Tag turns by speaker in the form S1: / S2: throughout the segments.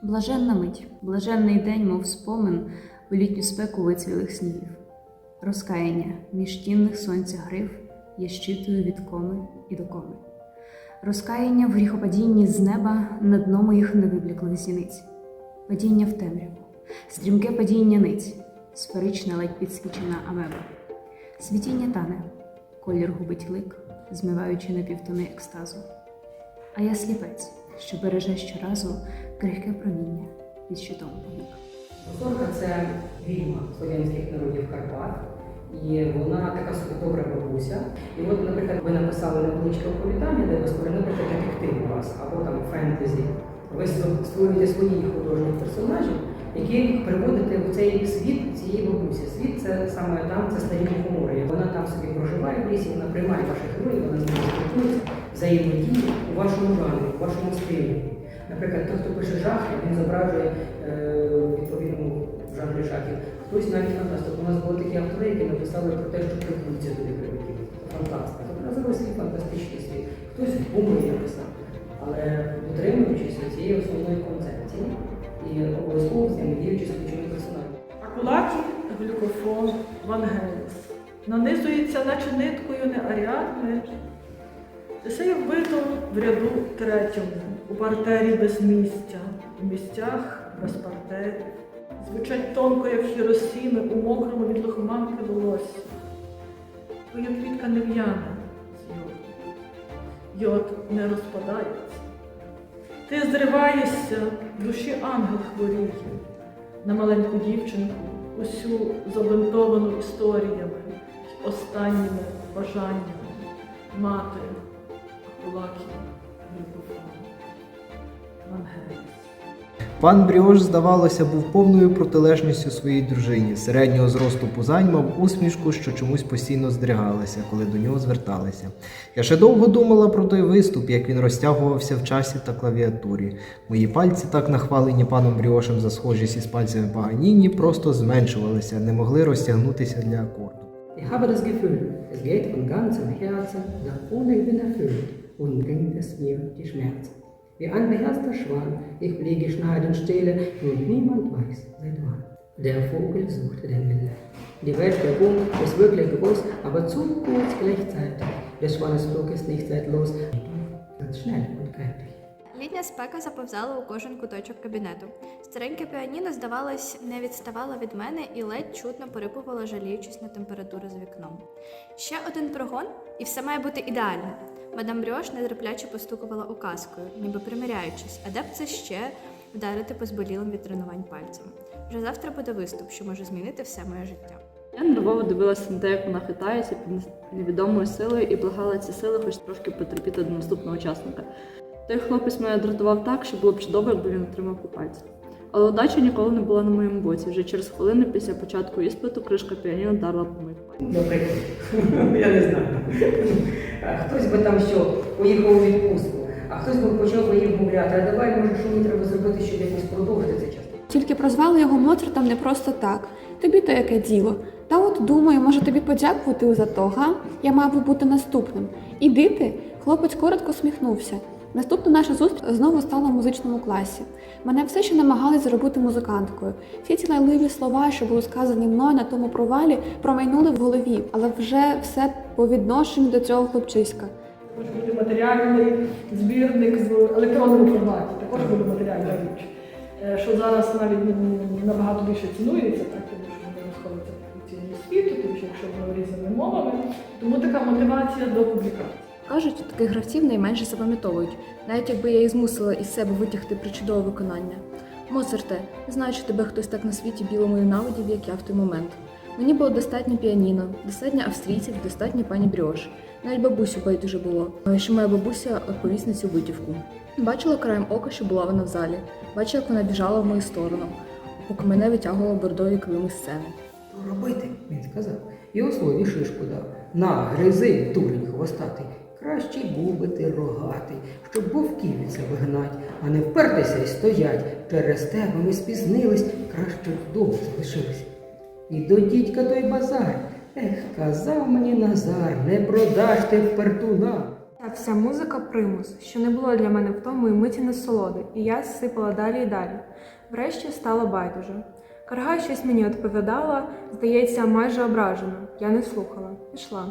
S1: Блаженна мить, блаженний день, мов спомин у літню спеку вицвілих снігів. Розкаяння між тінних сонця грив є щитою від коми і до коми. Розкаяння в гріхопадінні з неба на дно моїх невибляклих зіниць, падіння в темряву, стрімке падіння ниць, сферична ледь підсвічена амеба. Світіння тане, колір губить лик, змиваючи напівтони екстазу. А я сліпець, що береже щоразу крихке проміння під щитом повік.
S2: Сорка це відьма слов'янських народів Карпат. І вона така добра бабуся. І от, наприклад, ви написали невеличке оповідання, де ви створили, детектив у вас, або там фентезі. Ви створюєте своїх художніх персонажів, які приводите в цей світ цієї бабусі. Світ це саме там, це старі мухомори. Вона там собі проживає в лісі, вона приймає ваших героїв, вона з ними спілкується, взаємодіє у вашому жанрі, у вашому стилі. Наприклад, той, хто пише жахи, він зображує е, відповідно в жанрі жахів. Хтось навіть фантастик. У нас були такі автори, які написали про те, що прикуться туди прилетіли. Фантастика. Тобто називається фантастичний світ. Хтось гуморі написав. Але дотримуючись цієї основної концепції і обов'язково з взаємодіючи з ключовим персонажем.
S3: Акулаті глюкофон Вангеліс. Нанизується, наче ниткою не аріадне. Це вбито в ряду третьому, у партері без місця, у місцях без партерів. Звучать тонко, як хіросіми, у мокрому від лохманки волосся. Твоя квітка не в'яне з йоду. Йод не розпадається. Ти зриваєшся, в душі ангел хворіє на маленьку дівчинку, усю забинтовану історіями, останніми бажаннями мати Любофон.
S4: Пан Бріош, здавалося, був повною протилежністю своїй дружині. Середнього зросту пузань мав усмішку, що чомусь постійно здригалася, коли до нього зверталися. Я ще довго думала про той виступ, як він розтягувався в часі та клавіатурі. Мої пальці, так нахвалені паном Бріошем за схожість із пальцями Паганіні, просто зменшувалися, не могли розтягнутися для акорду.
S2: Ich habe das Gefühl, es geht von ganzem Herzen, doch ohne Gewinn erfüllt und bringt es mir die Schmerzen. Wie ein beherzter Schwan, ich fliege schneidend stille und niemand weiß seit wann. Der Vogel sucht den Wille. Die Welt der Bund ist wirklich groß, aber zu kurz gleichzeitig. Der Schwanesflug ist nicht zeitlos, ganz schnell und kräftig.
S5: Літня спека заповзала у кожен куточок кабінету. Стареньке піаніно, здавалось, не відставало від мене і ледь чутно порипувало, жаліючись на температуру за вікном. Ще один прогон, і все має бути ідеально. Мадам Брьош нетерпляче постукувала указкою, ніби примиряючись, а де б це ще вдарити по зболілим від тренувань пальцем. Вже завтра буде виступ, що може змінити все моє життя.
S6: Я нервово дивилася на те, як вона хитається під невідомою силою і благала ці сили хоч трошки потерпіти до наступного учасника. Той хлопець мене дратував так, що було б чудово, якби він отримав по пальці. Але удача ніколи не була на моєму боці. Вже через хвилину після початку іспиту кришка піаніно дарла по моїх пальцях.
S2: Наприклад, я не знаю. Хтось би там що поїхав у відпустку, а хтось би почав би їм мовляти, а давай, може, що мені треба зробити, щоб якось продовжити цей час.
S7: Тільки прозвали його Моцартом не просто так. Тобі то яке діло. Та от думаю, може тобі подякувати за то, га? Я мав би бути наступним. Іди ти. Хлопець коротко сміхнувся. Наступна наша зустріч знову стала в музичному класі. Мене все ще намагались зробити музиканткою. Всі ці лайливі слова, що були сказані мною на тому провалі, промайнули в голові, але вже все по відношенню до цього хлопчиська.
S3: Також буде матеріальний збірник з електронному форматі, також буде матеріальна річ. Е, Що зараз навіть набагато більше цінується, так, тому що воно розходиться по цілому світу, тому що якщо воно різними мовами, тому така мотивація до публікації.
S8: Кажуть, таких гравців найменше запам'ятовують, навіть якби я і змусила із себе витягти причудове виконання. Моцарте, знаю, що тебе хтось так на світі білому ненавидів, як я в той момент. Мені було достатньо піаніно, достатньо австрійців, достатньо пані Брьош. Навіть бабусю байдуже було, що моя бабуся відповість на цю витівку. Бачила краєм ока, що була вона в залі, бачила, як вона біжала в мою сторону, поки мене витягувала бордові килими сцени.
S2: Робити? Він сказав. І ослові шишку дав. На, гризи, дурень хвостатий. Краще був би ти рогатий, щоб вовків від а не впертися й стоять. Через тебе ми спізнились, краще вдома залишились. І до дідька той базар. Ех, казав мені Назар, не продаш ти впертуна.
S9: Та Вся музика примус, що не було для мене втому і миті насолоди, і я сипала далі і далі. Врешті стало байдуже. Карга щось мені відповідала, здається, майже ображена. Я не слухала, пішла.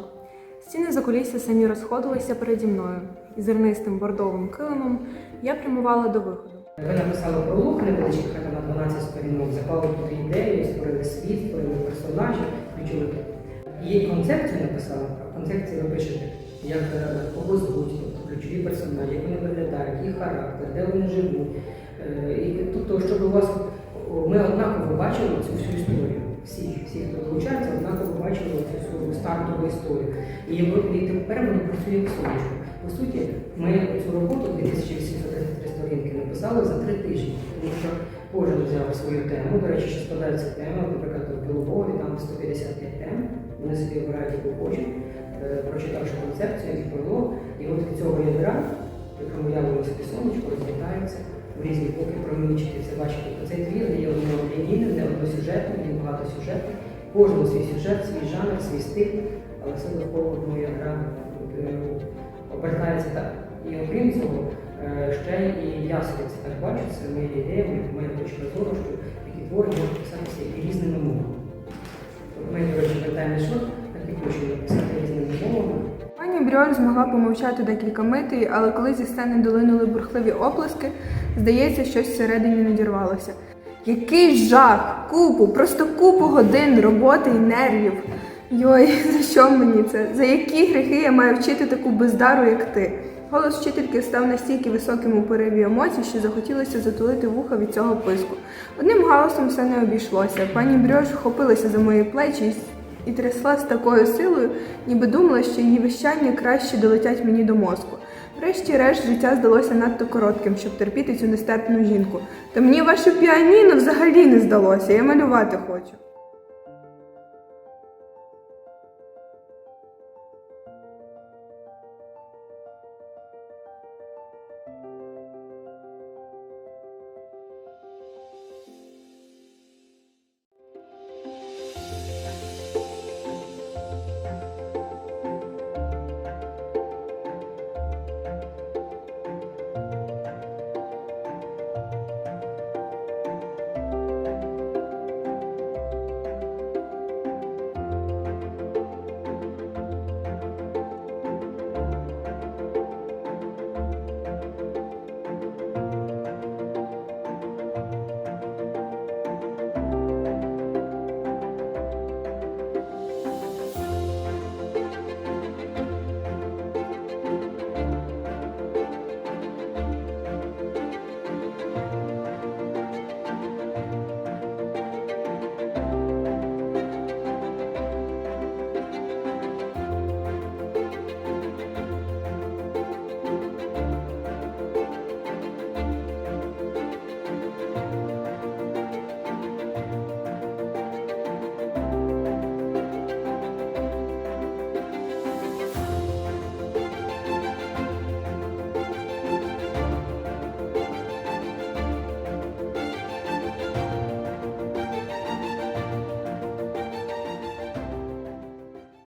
S9: Стіни за кулісся самі розходилися переді мною, і зернистим бордовим килимом я прямувала до виходу.
S2: Ви написали пролог невеличкий, хоча на 12 сторінок, заклали туди ідею, створили світ, створили персонажів, ключових. І концепцію написали, а в концепції ви пишете, як е, кого звуть, тобто ключові персонажі, як вони виглядають, їх характер, де вони живуть. Е, І тобто, щоб у вас ми однаково бачили цю всю історію. Всі, всі, хто долучається, однаково бачили цю всю стартову історію. І, тепер воно працює як сонечко. По суті, ми цю роботу 2833 сторінки написали за три тижні, тому що кожен взяв свою тему. До речі, що складається тема, наприклад, в Білогові там 155 тем, вони собі обирають, яку хочуть, Е, прочитавши концепцію, пролог, і от від цього ядра, в якому собі сонечко, розлітається в різні боки промінчики. Це бачите, цей твір не є однолінійним, не односюжетним, він багатосюжетний. Кожен свій сюжет, свій жанр, свій стиль, але все довкола одного ядра е, обертається так. І окрім цього, е, ще і я собі це так бачу, це моя ідея, моя- моя точка зору, що такі твори можуть писатися і різними мовами. Ми, до речі, питаємо, що так і хочемо написати.
S9: Пані змогла помовчати декілька митей, але коли зі сцени долинули бурхливі оплески, здається, щось всередині надірвалося. Який жах! Купу, просто купу годин роботи і нервів. Йой, за що мені це? За які гріхи я маю вчити таку бездару, як ти? Голос вчительки став настільки високим у пориві емоцій, що захотілося затулити вуха від цього писку. Одним галасом все не обійшлося. Пані Брьош вхопилася за мої плечі і і трясла з такою силою, ніби думала, що її вищання краще долетять мені до мозку. Врешті-решт життя здалося надто коротким, щоб терпіти цю нестерпну жінку. Та мені ваше піаніно взагалі не здалося, я малювати хочу.